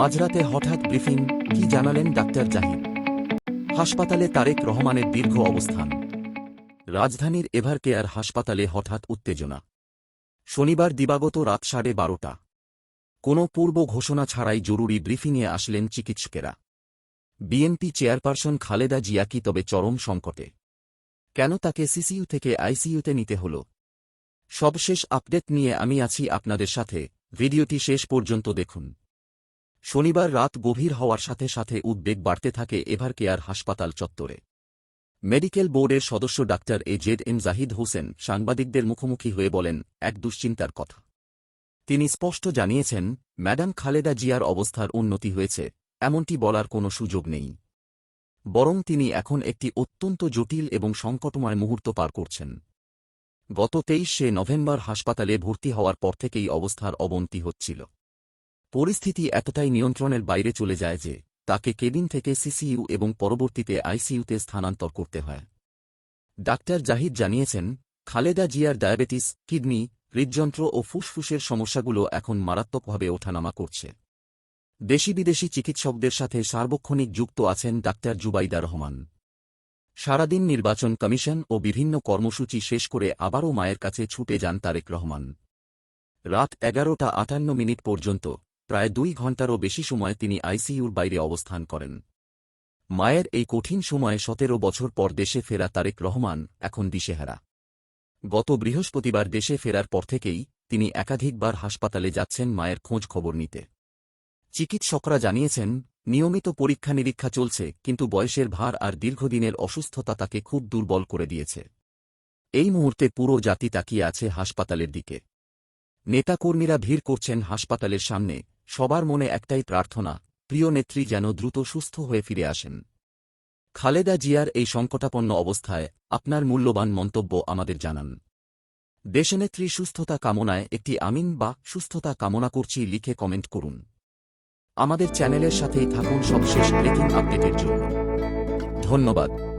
মাঝরাতে হঠাৎ ব্রিফিং কি জানালেন ডাক্তার জাহিদ। হাসপাতালে তারেক রহমানের দীর্ঘ অবস্থান। রাজধানীর এভার কেয়ার হাসপাতালে হঠাৎ উত্তেজনা। শনিবার দিবাগত রাত সাড়ে বারোটা। কোনো পূর্ব ঘোষণা ছাড়াই জরুরি ব্রিফিংয়ে আসলেন চিকিৎসকেরা। বিএনপি চেয়ারপারসন খালেদা জিয়া কি তবে চরম সংকটে। কেন তাকে সিসিইউ থেকে আইসিইউতে নিতে হল? সবশেষ আপডেট নিয়ে আমি আছি আপনাদের সাথে। ভিডিওটি শেষ পর্যন্ত দেখুন। শনিবার রাত গভীর হওয়ার সাথে সাথে উদ্বেগ বাড়তে থাকে এভার কেয়ার হাসপাতাল চত্বরে। মেডিকেল বোর্ডের সদস্য doctor A Z M Zahid Hossain সাংবাদিকদের মুখোমুখি হয়ে বলেন, এক দুশ্চিন্তার কথা। তিনি স্পষ্ট জানিয়েছেন, ম্যাডাম খালেদা জিয়ার অবস্থার উন্নতি হয়েছে, এমনটি বলার কোনো সুযোগ নেই। বরং তিনি এখন একটি অত্যন্ত জটিল এবং সংকটময় মুহূর্ত পার করছেন। গত তেইশে নভেম্বর হাসপাতালে ভর্তি হওয়ার পর থেকেই অবস্থার অবনতি হচ্ছিল। পরিস্থিতি এতটাই নিয়ন্ত্রণের বাইরে চলে যায় যে, তাকে কেবিন থেকে সিসিইউ এবং পরবর্তীতে আইসিইউতে স্থানান্তর করতে হয়। ডাক্তার জাহিদ জানিয়েছেন, খালেদা জিয়ার ডায়াবেটিস, কিডনি, হৃদযন্ত্র ও ফুসফুসের সমস্যাগুলো এখন মারাত্মকভাবে ওঠানামা করছে। দেশি বিদেশি চিকিৎসকদের সাথে সার্বক্ষণিক যুক্ত আছেন ডাক্তার জুবাইদা রহমান। সারাদিন নির্বাচন কমিশন ও বিভিন্ন কর্মসূচি শেষ করে আবারও মায়ের কাছে ছুটে যান তারেক রহমান। রাত এগারোটা আটান্ন মিনিট পর্যন্ত প্রায় দুই ঘণ্টারও বেশি সময় তিনি আইসিইউর বাইরে অবস্থান করেন। মায়ের এই কঠিন সময়ে সতেরো বছর পর দেশে ফেরা তারেক রহমান এখন দিশেহারা। গত বৃহস্পতিবার দেশে ফেরার পর থেকেই তিনি একাধিকবার হাসপাতালে যাচ্ছেন মায়ের খোঁজ খবর নিতে। চিকিৎসকরা জানিয়েছেন, নিয়মিত পরীক্ষা নিরীক্ষা চলছে, কিন্তু বয়সের ভার আর দীর্ঘদিনের অসুস্থতা তাকে খুব দুর্বল করে দিয়েছে। এই মুহূর্তে পুরো জাতি তাকিয়ে আছে হাসপাতালের দিকে। নেতাকর্মীরা ভিড় করছেন হাসপাতালের সামনে সবার মনে একটাই প্রার্থনা, প্রিয় নেত্রী যেন দ্রুত সুস্থ হয়ে ফিরে আসেন। খালেদা জিয়ার এই সংকটাপন্ন অবস্থায় আপনার মূল্যবান মন্তব্য আমাদের জানান। দেশনেত্রী সুস্থতা কামনায় একটি আমিন বা সুস্থতা কামনা করছি লিখে কমেন্ট করুন। আমাদের চ্যানেলের সাথেই থাকুন সবশেষ ব্রেকিং আপডেটের জন্য। ধন্যবাদ।